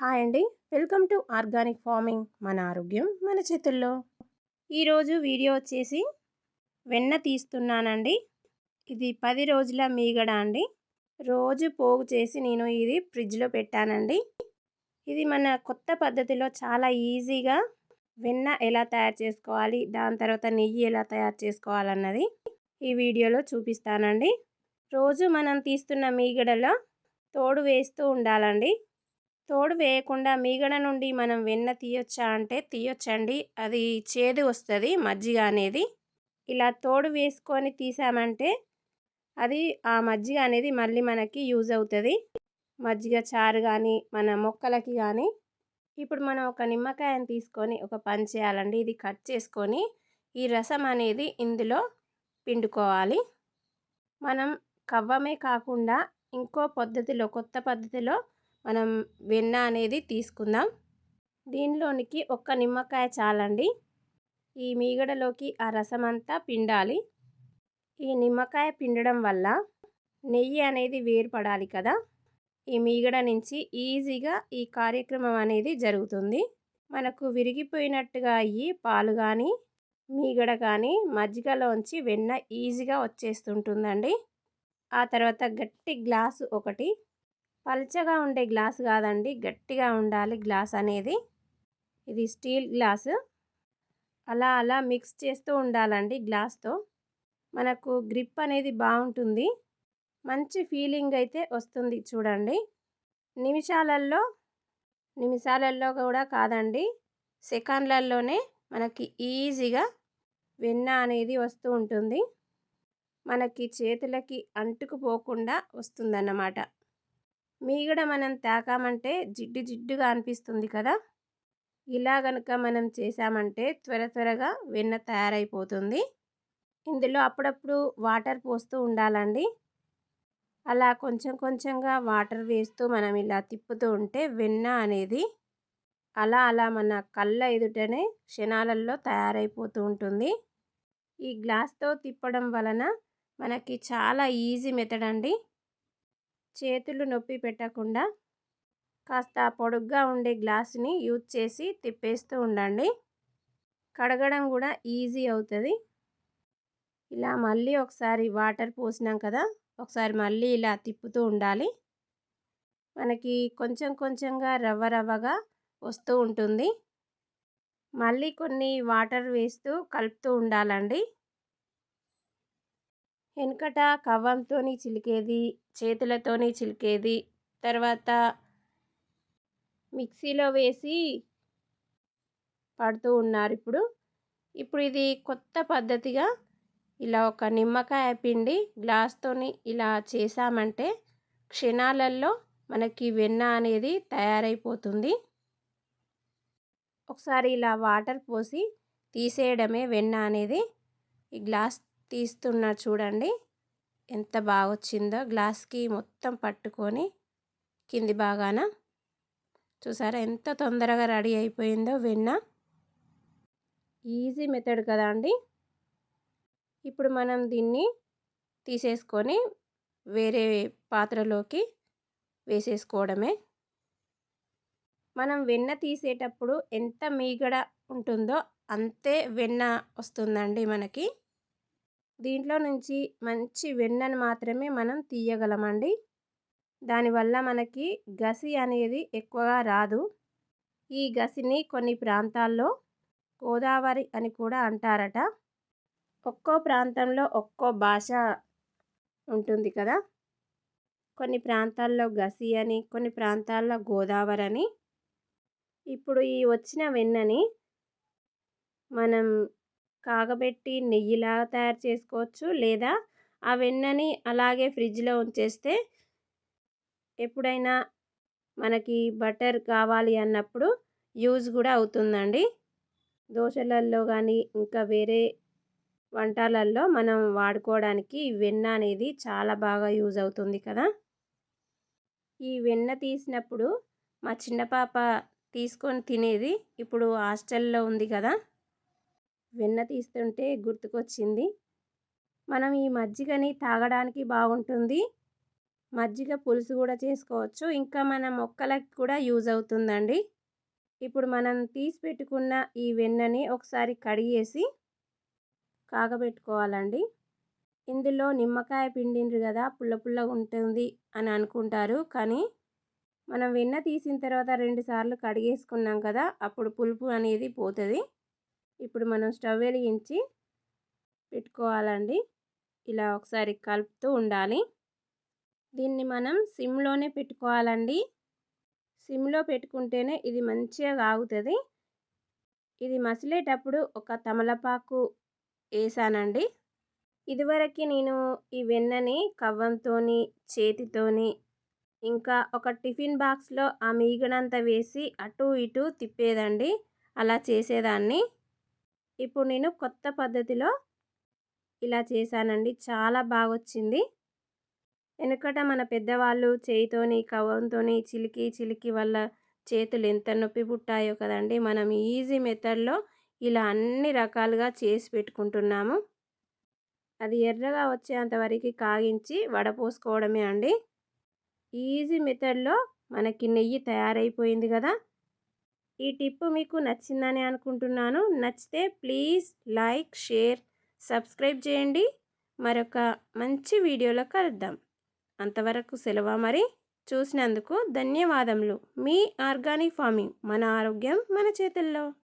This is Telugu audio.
హాయ్ అండి. వెల్కమ్ టు ఆర్గానిక్ ఫార్మింగ్ మన ఆరోగ్యం మన చేతుల్లో. ఈరోజు వీడియో వచ్చేసి వెన్న తీస్తున్నానండి. ఇది పది రోజుల మీగడ అండి. రోజు పోగు చేసి నేను ఇది ఫ్రిడ్జ్లో పెట్టానండి. ఇది మన కొత్త పద్ధతిలో చాలా ఈజీగా వెన్న ఎలా తయారు చేసుకోవాలి దాని తర్వాత నెయ్యి ఎలా తయారు చేసుకోవాలన్నది ఈ వీడియోలో చూపిస్తానండి. రోజు మనం తీస్తున్న మీగడలో తోడు వేస్తూ ఉండాలండి. తోడు వేయకుండా మీగడ నుండి మనం వెన్న తీయొచ్చా అంటే తీయొచ్చండి. అది చేదు వస్తుంది మజ్జిగ అనేది. ఇలా తోడు వేసుకొని తీసామంటే అది ఆ మజ్జిగ అనేది మళ్ళీ మనకి యూజ్ అవుతుంది. మజ్జిగ చారు కానీ మన మొక్కలకి కానీ ఇప్పుడు మనం ఒక నిమ్మకాయని తీసుకొని ఒక పని చేయాలండి. ఇది కట్ చేసుకొని ఈ రసం అనేది ఇందులో పిండుకోవాలి. మనం కవ్వమే కాకుండా ఇంకో పద్ధతిలో కొత్త పద్ధతిలో మనం వెన్న అనేది తీసుకుందాం. దీనిలోనికి ఒక్క నిమ్మకాయ చాలండి. ఈ మీగడలోకి ఆ రసం అంతా పిండాలి. ఈ నిమ్మకాయ పిండడం వల్ల నెయ్యి అనేది వేరుపడాలి కదా. ఈ మీగడ నుంచి ఈజీగా ఈ కార్యక్రమం అనేది జరుగుతుంది. మనకు విరిగిపోయినట్టుగా అయ్యి పాలు కానీ మీగడ కానీ మజ్జిగలోంచి వెన్న ఈజీగా వచ్చేస్తుంటుందండి. ఆ తర్వాత గట్టి గ్లాసు ఒకటి పల్చగా ఉండే గ్లాస్ కాదండి గట్టిగా ఉండాలి గ్లాస్ అనేది. ఇది స్టీల్ గ్లాసు. అలా అలా మిక్స్ చేస్తూ ఉండాలండి గ్లాస్తో. మనకు గ్రిప్ అనేది బాగుంటుంది. మంచి ఫీలింగ్ అయితే వస్తుంది చూడండి. నిమిషాలల్లో నిమిషాలల్లో కూడా కాదండి సెకండ్లలోనే మనకి ఈజీగా వెన్న అనేది వస్తూ ఉంటుంది. మనకి చేతులకి అంటుకుపోకుండా వస్తుందన్నమాట. మీగడ మనం తాకామంటే జిడ్డు జిడ్డుగా అనిపిస్తుంది కదా! ఇలా కనుక మనం చేసామంటే త్వర త్వరగా వెన్న తయారైపోతుంది. ఇందులో అప్పుడప్పుడు వాటర్ పోస్తూ ఉండాలండి. అలా కొంచెం కొంచెంగా వాటర్ వేస్తూ మనం ఇలా తిప్పుతూ ఉంటే వెన్న అనేది అలా అలా మన కళ్ళ ఎదుటనే క్షణాలలో తయారైపోతూ ఉంటుంది. ఈ గ్లాస్తో తిప్పడం వలన మనకి చాలా ఈజీ మెథడ్ అండి. చేతులు నొప్పి పెట్టకుండా కాస్త పొడుగ్గా ఉండే గ్లాసుని యూజ్ చేసి తిప్పేస్తూ ఉండండి. కడగడం కూడా ఈజీ అవుతుంది. ఇలా మళ్ళీ ఒకసారి వాటర్ పోసినాం కదా ఒకసారి మళ్ళీ ఇలా తిప్పుతూ ఉండాలి. మనకి కొంచెం కొంచెంగా రవ్వ రవ్వగా వస్తూ ఉంటుంది. మళ్ళీ కొన్ని వాటర్ వేస్తూ కలుపుతూ ఉండాలండి. వెనుకట కవ్వంతో చిలికేది చేతులతో చిలికేది తర్వాత మిక్సీలో వేసి పడుతూ ఉన్నారు ఇప్పుడు. ఇప్పుడు ఇది కొత్త పద్ధతిగా ఇలా ఒక నిమ్మకాయ పిండి గ్లాస్తో ఇలా చేసామంటే క్షణాలలో మనకి వెన్న అనేది తయారైపోతుంది. ఒకసారి ఇలా వాటర్ పోసి తీసేయడమే వెన్న అనేది. ఈ గ్లాస్ తీస్తున్నా చూడండి. ఎంత బాగా వచ్చిందో గ్లాస్కి మొత్తం పట్టుకొని కింది బాగాన చూసారా ఎంత తొందరగా రెడీ అయిపోయిందో వెన్న. ఈజీ మెథడ్ కదా అండి. ఇప్పుడు మనం దీన్ని తీసేసుకొని వేరే పాత్రలోకి వేసేసుకోవడమే. మనం వెన్న తీసేటప్పుడు ఎంత మీగడ ఉంటుందో అంతే వెన్న వస్తుందండి మనకి. దీంట్లో నుంచి మంచి వెన్నను మాత్రమే మనం తీయగలమండి. దానివల్ల మనకి గసి అనేది ఎక్కువగా రాదు. ఈ గసిని కొన్ని ప్రాంతాల్లో గోదావరి అని కూడా అంటారట. ఒక్కో ప్రాంతంలో ఒక్కో భాష ఉంటుంది కదా. కొన్ని ప్రాంతాల్లో గసి అని కొన్ని ప్రాంతాల్లో గోదావరి అని. ఇప్పుడు ఈ వచ్చిన వెన్నని మనం కాగబెట్టి నెయ్యిలాగా తయారు చేసుకోవచ్చు. లేదా ఆ వెన్నని అలాగే ఫ్రిడ్జ్లో ఉంచేస్తే ఎప్పుడైనా మనకి బటర్ కావాలి అన్నప్పుడు యూజ్ కూడా అవుతుందండి. దోశలల్లో కానీ ఇంకా వేరే వంటలల్లో మనం వాడుకోవడానికి వెన్న అనేది చాలా బాగా యూజ్ అవుతుంది కదా. ఈ వెన్న తీసినప్పుడు మా చిన్న పాప తీసుకొని తినేది ఇప్పుడు హాస్టల్లో ఉంది కదా. వెన్న తీస్తుంటే గుర్తుకొచ్చింది. మనం ఈ మజ్జిగని తాగడానికి బాగుంటుంది. మజ్జిగ పులుసు కూడా చేసుకోవచ్చు. ఇంకా మన మొక్కలకి కూడా యూజ్ అవుతుందండి. ఇప్పుడు మనం తీసి పెట్టుకున్న ఈ వెన్నని ఒకసారి కడిగేసి కాగబెట్టుకోవాలండి. ఇందులో నిమ్మకాయ పిండిండ్రు కదా పుల్ల పుల్ల ఉంటుంది అని అనుకుంటారు. కానీ మనం వెన్న తీసిన తర్వాత రెండుసార్లు కడిగేసుకున్నాం కదా అప్పుడు పులుపు అనేది పోతుంది. ఇప్పుడు మనం స్టవ్ వెలిగించి పెట్టుకోవాలండి. ఇలా ఒకసారి కలుపుతూ ఉండాలి. దీన్ని మనం సిమ్లోనే పెట్టుకోవాలండి. సిమ్లో పెట్టుకుంటేనే ఇది మంచిగా కాగుతుంది. ఇది మసిలేటప్పుడు ఒక తమలపాకు వేసానండి. ఇదివరకు నేను ఈ వెన్నని కవ్వంతోని చేతితోని ఇంకా ఒక టిఫిన్ బాక్స్లో ఆ మీగడంతా వేసి అటు ఇటు తిప్పేదండి. అలా చేసేదాన్ని. ఇప్పుడు నేను కొత్త పద్ధతిలో ఇలా చేశానండి. చాలా బాగా వచ్చింది వెనుకట మన పెద్దవాళ్ళు చేయితోని కవంతోని చిలికి చిలికి వల్ల చేతులు ఎంత నొప్పి పుట్టాయో కదండి! మనం ఈజీ మెథడ్లో ఇలా అన్ని రకాలుగా చేసి పెట్టుకుంటున్నాము. అది ఎర్రగా వచ్చేంత వరకు కాగించి వడపోసుకోవడమే అండి. ఈజీ మెథడ్లో మనకి నెయ్యి తయారైపోయింది కదా! ఈ టిప్ మీకు నచ్చిందని అనుకుంటున్నాను. నచ్చితే ప్లీజ్ లైక్ షేర్ సబ్స్క్రైబ్ చేయండి. మరొక మంచి వీడియోలో కలుద్దాం. అంతవరకు సెలవు మరి. చూసినందుకు ధన్యవాదములు. మీ ఆర్గానిక్ ఫార్మింగ్ మన ఆరోగ్యం మన చేతుల్లో.